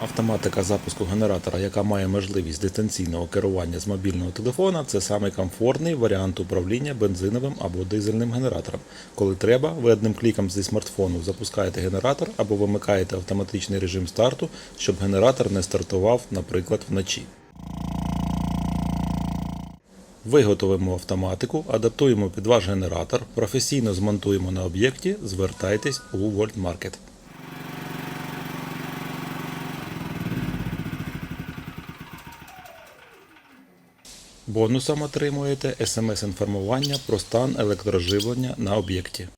Автоматика запуску генератора, яка має можливість дистанційного керування з мобільного телефона, це саме комфортний варіант управління бензиновим або дизельним генератором. Коли треба, ви одним кліком зі смартфону запускаєте генератор або вимикаєте автоматичний режим старту, щоб генератор не стартував, наприклад, вночі. Виготовимо автоматику, адаптуємо під ваш генератор, професійно змонтуємо на об'єкті, звертайтесь у World Market. Бонусом отримуєте смс-інформування про стан електроживлення на об'єкті.